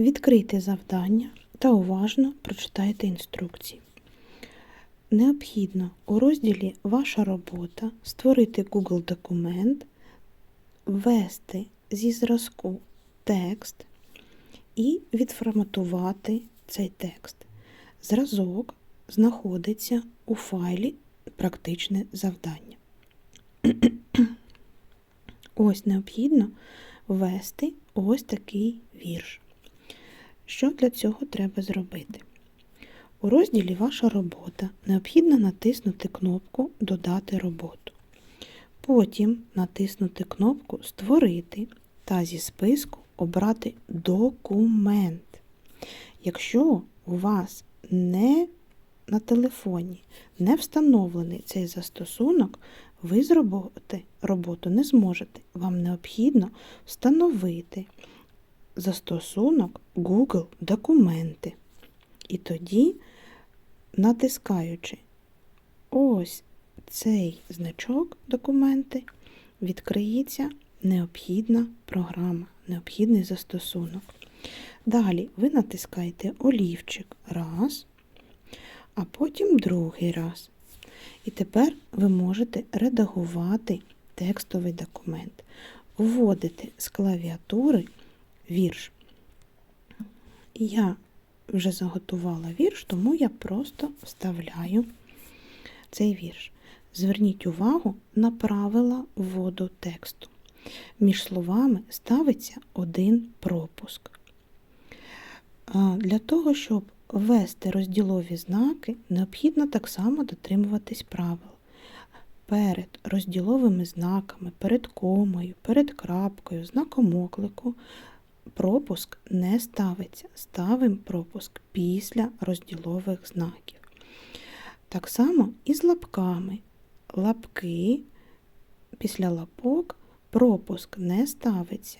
Відкрийте завдання та уважно прочитайте інструкції. Необхідно у розділі Ваша робота створити Google документ, ввести зі зразку текст і відформатувати цей текст. Зразок знаходиться у файлі Практичне завдання. Ось необхідно ввести ось такий вірш. Що для цього треба зробити? У розділі Ваша робота необхідно натиснути кнопку Додати роботу. Потім натиснути кнопку Створити та зі списку обрати Документ. Якщо у вас не на телефоні не встановлений цей застосунок, ви зробити роботу не зможете. Вам необхідно встановити застосунок Google Документи. І тоді, натискаючи ось цей значок документи, відкриється необхідна програма, необхідний застосунок. Далі ви натискаєте олівчик раз, а потім другий раз. І тепер ви можете редагувати текстовий документ, вводити з клавіатури вірш. Я вже заготувала вірш, тому я просто вставляю цей вірш. Зверніть увагу на правила вводу тексту. Між словами ставиться один пропуск. Для того, щоб ввести розділові знаки, необхідно так само дотримуватись правил. Перед розділовими знаками, перед комою, перед крапкою, знаком оклику пропуск не ставиться. Ставимо пропуск після розділових знаків. Так само і з лапками. Лапки після лапок пропуск не ставиться.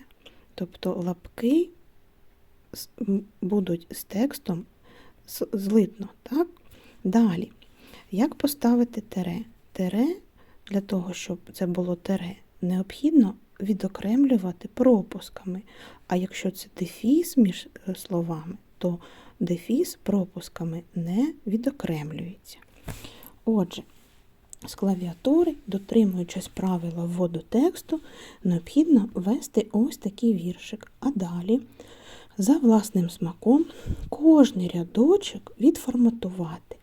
Тобто лапки будуть з текстом злитно. Так? Далі, як поставити тере? Тере, для того, щоб це було тере, необхідно відокремлювати пропусками. А якщо це дефіс між е, словами, то дефіс пропусками не відокремлюється. Отже, з клавіатури, дотримуючись правила вводу тексту, необхідно ввести ось такий віршик. А далі, за власним смаком, кожний рядочок відформатувати.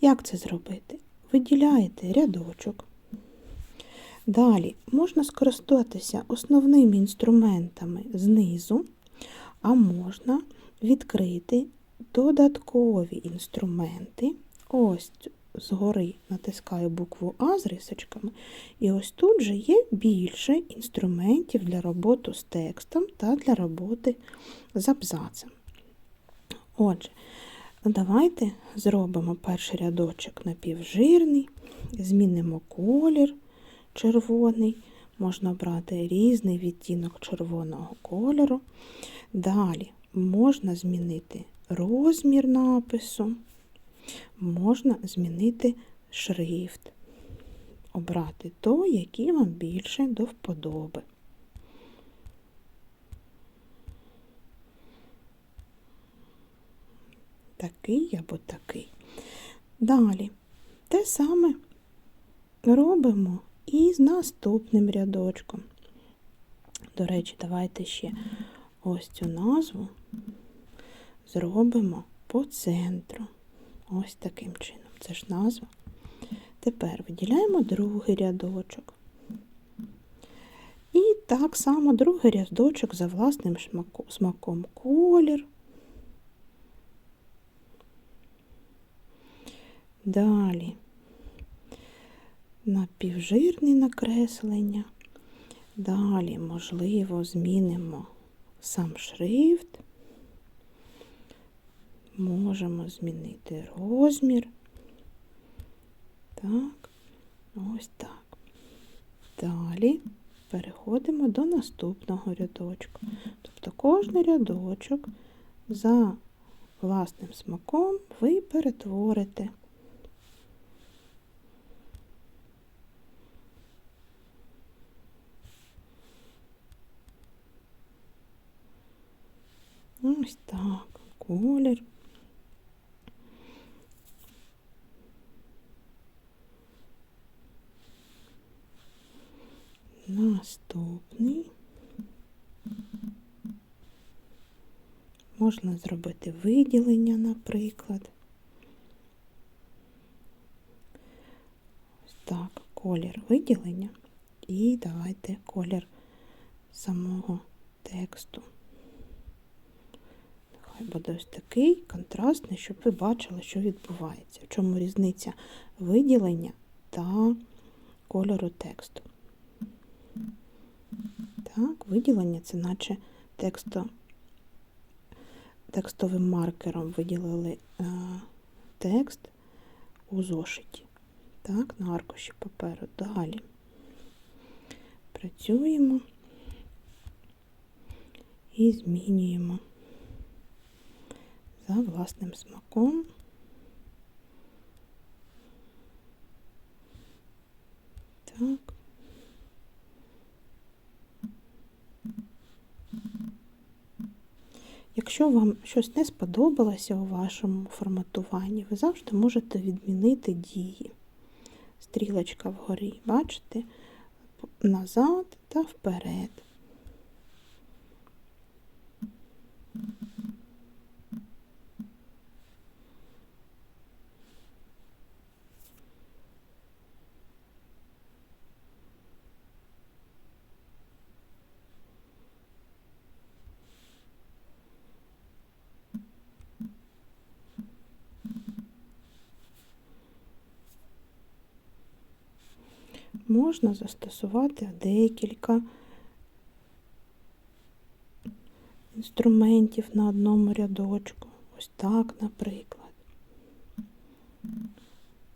Як це зробити? Виділяєте рядочок. Далі можна скористатися основними інструментами знизу, а можна відкрити додаткові інструменти. Ось згори натискаю букву А з рисочками, і ось тут же є більше інструментів для роботи з текстом та для роботи з абзацем. Отже, давайте зробимо перший рядочок напівжирний, змінимо колір червоний, можна брати різний відтінок червоного кольору. Далі можна змінити розмір напису, можна змінити шрифт, обрати той, який вам більше до вподоби. Такий або такий. Далі те саме робимо і з наступним рядочком. До речі, давайте ще ось цю назву зробимо по центру. Ось таким чином. Це ж назва. Тепер виділяємо другий рядочок. І так само другий рядочок за власним смаком колір. Далі напівжирні накреслення. Далі, можливо, змінимо сам шрифт. Можемо змінити розмір. Так, ось так. Далі переходимо до наступного рядочку. Тобто кожний рядочок за власним смаком ви перетворите. Ось так, колір. Наступний. Можна зробити виділення, наприклад. Ось так, колір виділення. І давайте колір самого тексту. Буде ось такий контрастний, щоб ви бачили, що відбувається. В чому різниця виділення та кольору тексту. Так, виділення це наче тексто, текстовим маркером виділили е, текст у зошиті. Так, на аркуші паперу. Далі працюємо і змінюємо за власним смаком. Так. Якщо вам щось не сподобалося у вашому форматуванні, ви завжди можете відмінити дії. Стрілочка вгорі, бачите, назад та вперед. Можна застосувати декілька інструментів на одному рядочку. Ось так, наприклад.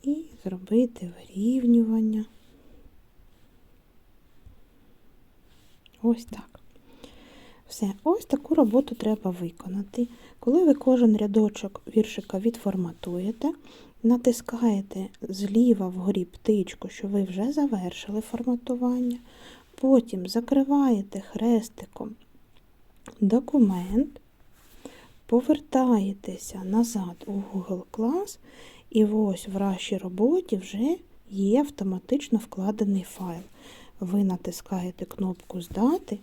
І зробити вирівнювання. Ось так. Все, ось таку роботу треба виконати. Коли ви кожен рядочок віршика відформатуєте, натискаєте зліва вгорі птичку, що ви вже завершили форматування. Потім закриваєте хрестиком документ, повертаєтеся назад у Google Class, і ось в вашій роботі вже є автоматично вкладений файл. Ви натискаєте кнопку Здати,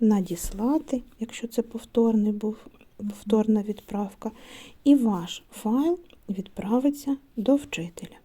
надіслати, якщо це повторний був, повторна відправка, і ваш файл відправиться до вчителя.